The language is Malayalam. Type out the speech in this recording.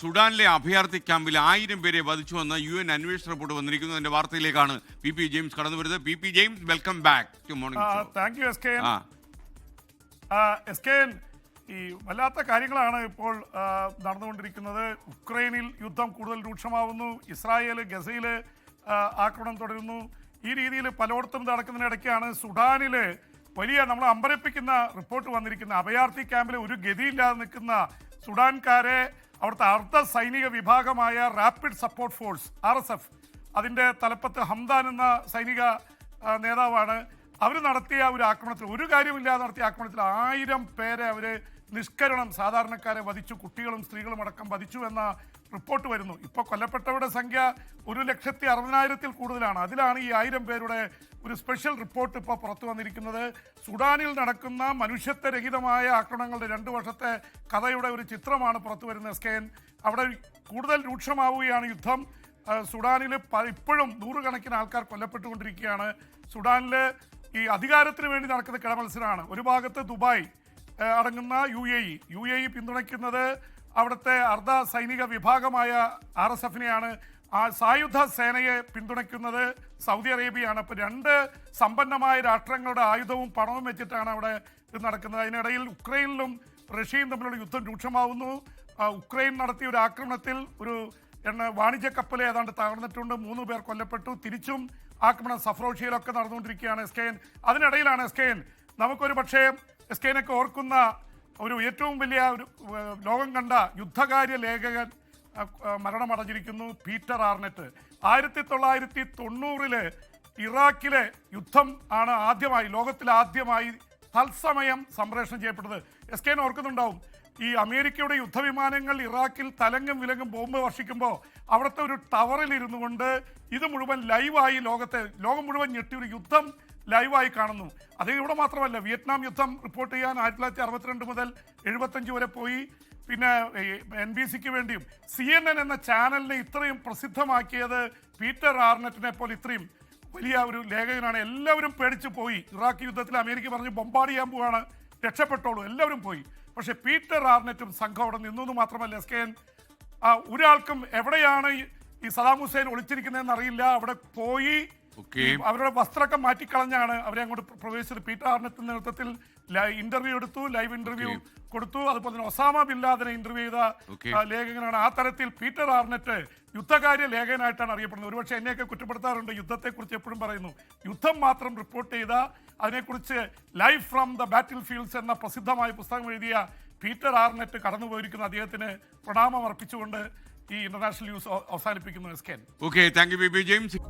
സുഡാനിലെ അഭയാർത്ഥി ക്യാമ്പിൽ ആയിരം പേരെ വധിച്ചുവെന്ന് യു എൻ അന്വേഷണ റിപ്പോർട്ട് വന്നിരിക്കുന്നു അതിന്റെ വാർത്തയിലേക്കാണ് പി പി ജെയിംസ് കടന്നു വരുന്നത്. P P James welcome back. To thank you S K S K ഈ വല്ലാത്ത കാര്യങ്ങളാണ് ഇപ്പോൾ നടന്നുകൊണ്ടിരിക്കുന്നത്. ഉക്രൈനിൽ യുദ്ധം കൂടുതൽ രൂക്ഷമാവുന്നു. ഇസ്രായേൽ ഗസയിൽ ആക്രമണം തുടരുന്നു. ഈ രീതിയിൽ പലയിടത്തും നടക്കുന്നതിനിടയ്ക്കാണ് സുഡാനിൽ വലിയ നമ്മൾ അമ്പരപ്പിക്കുന്ന റിപ്പോർട്ട് വന്നിരിക്കുന്ന അഭയാർത്ഥി ക്യാമ്പിൽ ഒരു ഗതിയില്ലാതെ നിൽക്കുന്ന സുഡാൻകാരെ അവിടുത്തെ അർദ്ധ സൈനിക വിഭാഗമായ റാപ്പിഡ് സപ്പോർട്ട് ഫോഴ്സ് ആർ അതിന്റെ തലപ്പത്ത് ഹംദാൻ എന്ന സൈനിക നേതാവാണ്. അവർ നടത്തിയ ഒരു ആക്രമണത്തിൽ ഒരു കാര്യമില്ലാതെ നടത്തിയ ആക്രമണത്തിൽ ആയിരം പേരെ അവർ നിഷ്കരണം സാധാരണക്കാരെ വധിച്ചു കുട്ടികളും സ്ത്രീകളും അടക്കം വധിച്ചു എന്ന റിപ്പോർട്ട് വരുന്നു. ഇപ്പോൾ കൊല്ലപ്പെട്ടവരുടെ സംഖ്യ ഒരു ലക്ഷത്തി അറുപതിനായിരത്തിൽ കൂടുതലാണ്. അതിലാണ് ഈ ആയിരം പേരുടെ ഒരു സ്പെഷ്യൽ റിപ്പോർട്ട് ഇപ്പോൾ പുറത്തു വന്നിരിക്കുന്നത്. സുഡാനിൽ നടക്കുന്ന മനുഷ്യത്വരഹിതമായ ആക്രമണങ്ങളുടെ രണ്ട് വർഷത്തെ കഥയുടെ ഒരു ചിത്രമാണ് പുറത്തു വരുന്നത് എസ് അവിടെ കൂടുതൽ രൂക്ഷമാവുകയാണ് യുദ്ധം. സുഡാനിൽ ഇപ്പോഴും നൂറുകണക്കിന് ആൾക്കാർ കൊല്ലപ്പെട്ടുകൊണ്ടിരിക്കുകയാണ്. സുഡാനിൽ ഈ അധികാരത്തിന് വേണ്ടി നടക്കുന്ന കിടമത്സരമാണ്. ഒരു ഭാഗത്ത് ദുബായ് അടങ്ങുന്ന U A E. U A E പിന്തുണയ്ക്കുന്നത് അവിടുത്തെ അർദ്ധ സൈനിക വിഭാഗമായ ആർ എസ് എഫിനെയാണ്. ആ സായുധ സേനയെ പിന്തുണയ്ക്കുന്നത് സൗദി അറേബ്യയാണ്. അപ്പോൾ രണ്ട് സമ്പന്നമായ രാഷ്ട്രങ്ങളുടെ ആയുധവും പണവും വെച്ചിട്ടാണ് അവിടെ ഇത് നടക്കുന്നത്. അതിനിടയിൽ ഉക്രൈനിലും റഷ്യയും തമ്മിലുള്ള യുദ്ധം രൂക്ഷമാവുന്നു. ഉക്രൈൻ നടത്തിയ ഒരു ആക്രമണത്തിൽ ഒരു എണ്ണ വാണിജ്യ കപ്പൽ ഏതാണ്ട് തകർന്നിട്ടുണ്ട്. മൂന്ന് പേർ കൊല്ലപ്പെട്ടു. തിരിച്ചും ആക്രമണം സഫ്രോഷിയയിലൊക്കെ നടന്നുകൊണ്ടിരിക്കുകയാണ് എസ് കെ എൻ. അതിനിടയിലാണ് എസ് കെ എൻ. നമുക്കൊരു പക്ഷേ എസ് കെ എനൊക്കെ ഓർക്കുന്ന ഒരു ഏറ്റവും വലിയ ഒരു ലോകം കണ്ട യുദ്ധകാര്യ ലേഖകൻ മരണമടഞ്ഞിരിക്കുന്നു പീറ്റർ ആർനെറ്റ്. ആയിരത്തി തൊള്ളായിരത്തി തൊണ്ണൂറിൽ ഇറാഖിലെ യുദ്ധം ആണ് ആദ്യമായി ലോകത്തിൽ ആദ്യമായി തത്സമയം സംപ്രേഷണം ചെയ്യപ്പെട്ടത്. എസ് കെ ഓർക്കുന്നുണ്ടാവും ഈ അമേരിക്കയുടെ യുദ്ധവിമാനങ്ങൾ ഇറാഖിൽ തലങ്ങും വിലങ്ങും ബോംബ് വർഷിക്കുമ്പോൾ അവിടുത്തെ ഒരു ടവറിൽ ഇരുന്നു കൊണ്ട് ഇത് മുഴുവൻ ലൈവായി ലോകത്തെ ലോകം മുഴുവൻ ഞെട്ടി ഒരു യുദ്ധം ലൈവായി കാണുന്നു. അത് ഇവിടെ മാത്രമല്ല വിയറ്റ്നാം യുദ്ധം റിപ്പോർട്ട് ചെയ്യാൻ ആയിരത്തി തൊള്ളായിരത്തി അറുപത്തിരണ്ട് മുതൽ എഴുപത്തഞ്ച് വരെ പോയി. പിന്നെ എൻ ബി സിക്ക് വേണ്ടിയും സി എൻ എൻ എന്ന ചാനലിനെ ഇത്രയും പ്രസിദ്ധമാക്കിയത് പീറ്റർ ആർനെറ്റിനെ പോലെ ഇത്രയും വലിയ ഒരു ലേഖകനാണ്. എല്ലാവരും പേടിച്ചു പോയി. ഇറാഖ് യുദ്ധത്തിൽ അമേരിക്ക പറഞ്ഞു ബൊമ്പാട് ചെയ്യാൻ പോവാണ്. രക്ഷപ്പെട്ടോളൂ. എല്ലാവരും പോയി. പക്ഷെ പീറ്റർ ആർനെറ്റും സംഘം അവിടെ നിന്നു മാത്രമല്ല എസ് കെ എൻ ഒരാൾക്കും എവിടെയാണ് ഈ- സദാം ഹുസൈൻ ഒളിച്ചിരിക്കുന്നതെന്ന് അറിയില്ല. അവിടെ പോയി അവരുടെ വസ്ത്രമൊക്കെ മാറ്റിക്കളഞ്ഞാണ് അവരെ അങ്ങോട്ട് പ്ര- പ്രവേശിച്ചത്. പീറ്റർ ആർനെറ്റിന്റെ നേതൃത്വത്തിൽ ഇന്റർവ്യൂ എടുത്തു ലൈവ് ഇന്റർവ്യൂ കൊടുത്തു. അതുപോലെ തന്നെ ഒസാമ ബില്ലാദിനെ ഇന്റർവ്യൂ ചെയ്ത ലേഖകനാണ് ആ തരത്തിൽ പീറ്റർ ആർനെറ്റ് യുദ്ധകാര്യ ലേഖകനായിട്ടാണ് അറിയപ്പെടുന്നത്. ഒരുപക്ഷെ എന്നെയൊക്കെ കുറ്റപ്പെടുത്താറുണ്ട്. യുദ്ധത്തെക്കുറിച്ച് എപ്പോഴും പറയുന്നു. യുദ്ധം മാത്രം റിപ്പോർട്ട് ചെയ്ത അതിനെക്കുറിച്ച് life from the battlefields എന്ന പ്രസിദ്ധമായ പുസ്തകം എഴുതിയ പീറ്റർ ആർനെറ്റ് കടന്നുപോയിരിക്കുന്ന. അദ്ദേഹത്തിന് പ്രണാമം അർപ്പിച്ചുകൊണ്ട് ഈ ഇന്റർനാഷണൽ ന്യൂസ് അവസാനിപ്പിക്കുന്നു. S K N okay thank you B James